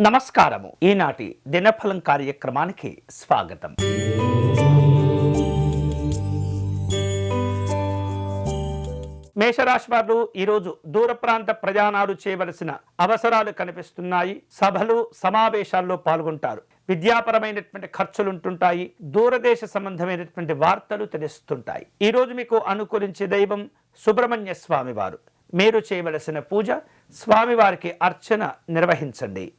నమస్కారము. ఈనాటి దినఫలం కార్యక్రమానికి స్వాగతం. మేషరాశి వారు ఈరోజు దూర ప్రాంత ప్రయాణాలు చేయవలసిన అవసరాలు కనిపిస్తున్నాయి. సభలు సమావేశాల్లో పాల్గొంటారు. విద్యాపరమైనటువంటి ఖర్చులు ఉంటుంటాయి దూరదేశ సంబంధమైనటువంటి వార్తలు తెలుస్తుంటాయి. ఈ రోజు మీకు అనుకూలించే దైవం సుబ్రహ్మణ్య స్వామివారు మీరు చేయవలసిన పూజ స్వామివారికి అర్చన నిర్వహించండి.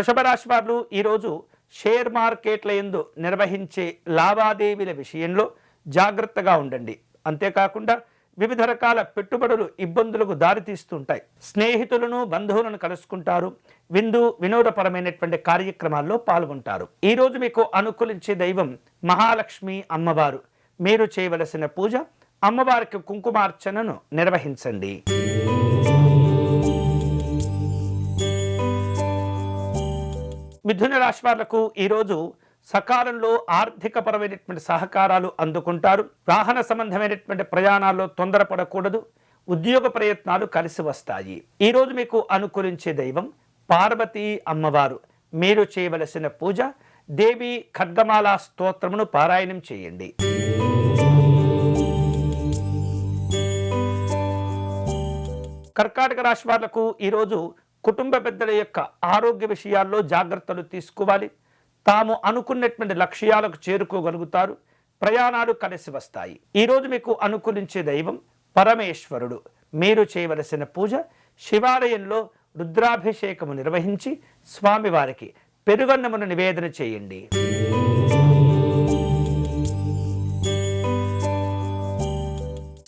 వృషభ రాశి వారు ఈరోజు షేర్ మార్కెట్ల ఎందు నిర్వహించే లావాదేవీల విషయంలో జాగ్రత్తగా ఉండండి. అంతేకాకుండా వివిధ రకాల పెట్టుబడులు ఇబ్బందులకు దారితీస్తుంటాయి స్నేహితులను బంధువులను కలుసుకుంటారు. విందు వినోదపరమైనటువంటి కార్యక్రమాల్లో పాల్గొంటారు. ఈరోజు మీకు అనుకూలించే దైవం మహాలక్ష్మి అమ్మవారు. మీరు చేయవలసిన పూజ అమ్మవారికి కుంకుమార్చనను నిర్వహించండి. మిథున రాశి వాళ్ళకు ఈరోజు సకాలంలో ఆర్థికపరమైనటువంటి సహకారాలు అందుకుంటారు. వాహన సంబంధమైనటువంటి ప్రయాణాల్లో తొందరపడకూడదు. ఉద్యోగ ప్రయత్నాలు కలిసి వస్తాయి. ఈరోజు మీకు అనుకూలించే దైవం పార్వతీ అమ్మవారు. మీరు చేయవలసిన పూజ దేవి ఖడ్గమాల స్తోత్రమును పారాయణం చేయండి. కర్కాటక రాశి వాళ్ళకు ఈరోజు కుటుంబ పెద్దల యొక్క ఆరోగ్య విషయాల్లో జాగ్రత్తలు తీసుకోవాలి. తాము అనుకున్నటువంటి లక్ష్యాలకు చేరుకోగలుగుతారు. ప్రయాణాలు కలిసి వస్తాయి. ఈరోజు మీకు అనుకూలించే దైవం పరమేశ్వరుడు. మీరు చేయవలసిన పూజ శివాలయంలో రుద్రాభిషేకము నిర్వహించి స్వామివారికి పెరుగన్నమును నివేదన చేయండి.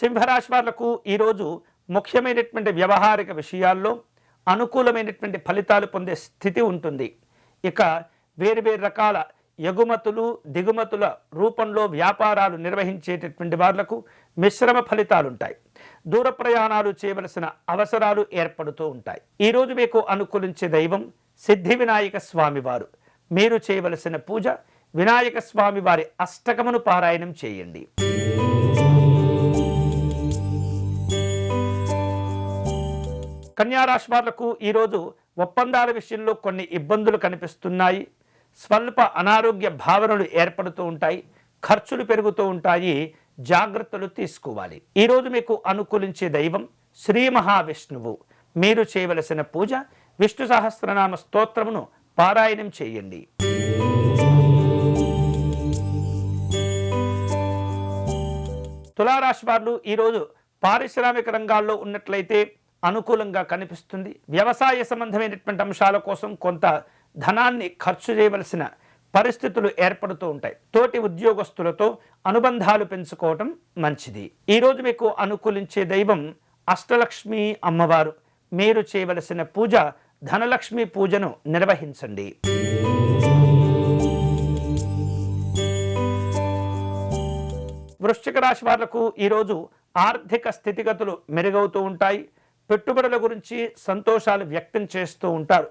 సింహరాశి వాళ్ళకు ఈరోజు ముఖ్యమైనటువంటి వ్యవహారిక విషయాల్లో అనుకూలమైనటువంటి ఫలితాలు పొందే స్థితి ఉంటుంది. ఇక వేరు వేరు రకాల ఎగుమతులు దిగుమతుల రూపంలో వ్యాపారాలు నిర్వహించేటటువంటి వాళ్ళకు మిశ్రమ ఫలితాలు ఉంటాయి దూర ప్రయాణాలు చేయవలసిన అవసరాలు ఏర్పడుతూ ఉంటాయి. ఈరోజు మీకు అనుకూలించే దైవం సిద్ధి వినాయక స్వామివారు. మీరు చేయవలసిన పూజ వినాయక స్వామి వారి అష్టకమును పారాయణం చేయండి. కన్యారాశి వాళ్ళకు ఈరోజు ఒప్పందాల విషయంలో కొన్ని ఇబ్బందులు కనిపిస్తున్నాయి. స్వల్ప అనారోగ్య భావనలు ఏర్పడుతూ ఉంటాయి. ఖర్చులు పెరుగుతూ ఉంటాయి. జాగ్రత్తలు తీసుకోవాలి. ఈరోజు మీకు అనుకూలించే దైవం శ్రీ మహావిష్ణువు. మీరు చేయవలసిన పూజ విష్ణు సహస్రనామ స్తోత్రమును పారాయణం చేయండి. తులారాశి వారు ఈరోజు పారిశ్రామిక రంగాల్లో ఉన్నట్లయితే అనుకూలంగా కనిపిస్తుంది. వ్యవసాయ సంబంధమైనటువంటి అంశాల కోసం కొంత ధనాన్ని ఖర్చు చేయవలసిన పరిస్థితులు ఏర్పడుతూ ఉంటాయి. తోటి ఉద్యోగస్తులతో అనుబంధాలు పెంచుకోవటం మంచిది. ఈరోజు మీకు అనుకూలించే దైవం అష్టలక్ష్మి అమ్మవారు. మీరు చేయవలసిన పూజ ధనలక్ష్మి పూజను నిర్వహించండి. వృశ్చిక రాశి వాళ్ళకు ఈరోజు ఆర్థిక స్థితిగతులు మెరుగవుతూ ఉంటాయి. పెట్టుబడుల గురించి సంతోషాలు వ్యక్తం చేస్తూ ఉంటారు.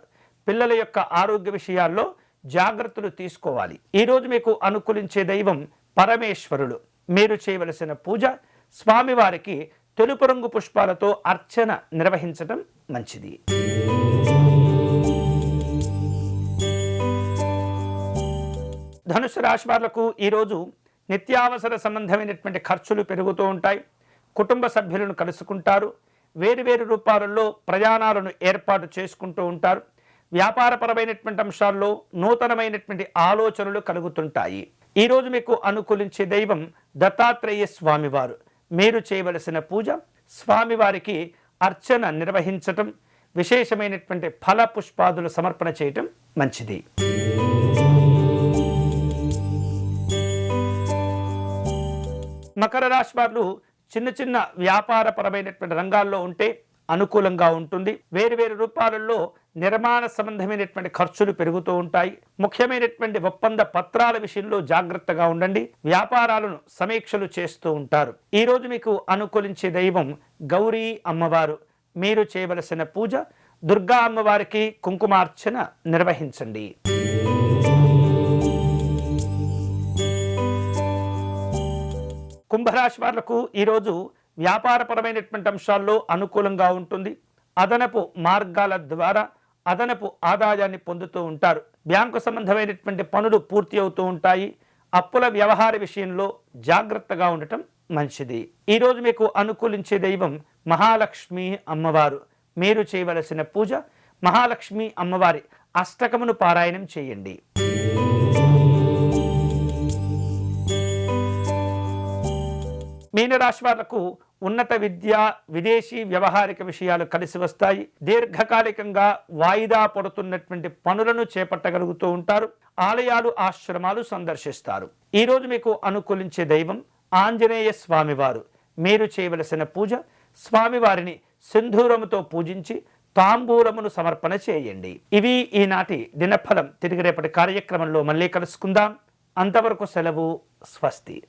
పిల్లల యొక్క ఆరోగ్య విషయాల్లో జాగ్రత్తలు తీసుకోవాలి. ఈరోజు మీకు అనుకూలించే దైవం పరమేశ్వరుడు. మీరు చేయవలసిన పూజ స్వామివారికి తెలుపు రంగు పుష్పాలతో అర్చన నిర్వహించటం మంచిది. ధనుసు రాశి వాళ్ళకు ఈరోజు నిత్యావసర సంబంధమైనటువంటి ఖర్చులు పెరుగుతూ ఉంటాయి. కుటుంబ సభ్యులను కలుసుకుంటారు. వేరువేరు రూపాలలో ప్రయాణాలను ఏర్పాటు చేసుకుంటూ ఉంటారు. వ్యాపారపరమైనటువంటి అంశాల్లో నూతనమైనటువంటి ఆలోచనలు కలుగుతుంటాయి. ఈరోజు మీకు అనుకూలించే దైవం దత్తాత్రేయ స్వామివారు. మీరు చేయవలసిన పూజ స్వామివారికి అర్చన నిర్వహించటం విశేషమైనటువంటి ఫల పుష్పాదులు సమర్పణ చేయటం మంచిది. మకర రాశి వారు చిన్న చిన్న వ్యాపారపరమైనటువంటి రంగాల్లో ఉంటే అనుకూలంగా ఉంటుంది. వేరు వేరు రూపాలలో నిర్మాణ సంబంధమైనటువంటి ఖర్చులు పెరుగుతూ ఉంటాయి. ముఖ్యమైనటువంటి ఒప్పంద పత్రాల విషయంలో జాగ్రత్తగా ఉండండి. వ్యాపారాలను సమీక్షలు చేస్తూ ఉంటారు. ఈరోజు మీకు అనుకూలించే దైవం గౌరీ అమ్మవారు. మీరు చేయవలసిన పూజ దుర్గా అమ్మవారికి కుంకుమార్చన నిర్వహించండి. కుంభరాశి వాళ్ళకు ఈరోజు వ్యాపారపరమైనటువంటి అంశాల్లో అనుకూలంగా ఉంటుంది. అదనపు మార్గాల ద్వారా అదనపు ఆదాయాన్ని పొందుతూ ఉంటారు. బ్యాంకు సంబంధమైనటువంటి పనులు పూర్తి అవుతూ ఉంటాయి. అప్పుల వ్యవహార విషయంలో జాగ్రత్తగా ఉండటం మంచిది. ఈరోజు మీకు అనుకూలించే దైవం మహాలక్ష్మి అమ్మవారు. మీరు చేయవలసిన పూజ మహాలక్ష్మి అమ్మవారి అష్టకమును పారాయణం చేయండి. మీనరాశి వాళ్ళకు ఉన్నత విద్య విదేశీ వ్యవహారిక విషయాలు కలిసి వస్తాయి. దీర్ఘకాలికంగా వాయిదా పడుతున్నటువంటి పనులను చేపట్టగలుగుతూ ఉంటారు. ఆలయాలు ఆశ్రమాలు సందర్శిస్తారు. ఈరోజు మీకు అనుకూలించే దైవం ఆంజనేయ స్వామివారు. మీరు చేయవలసిన పూజ స్వామివారిని సింధూరముతో పూజించి తాంబూలమును సమర్పణ చేయండి. ఇవి ఈనాటి దినఫలం. తిరిగి రేపటి కార్యక్రమంలో మళ్ళీ కలుసుకుందాం. అంతవరకు సెలవు స్వస్తి.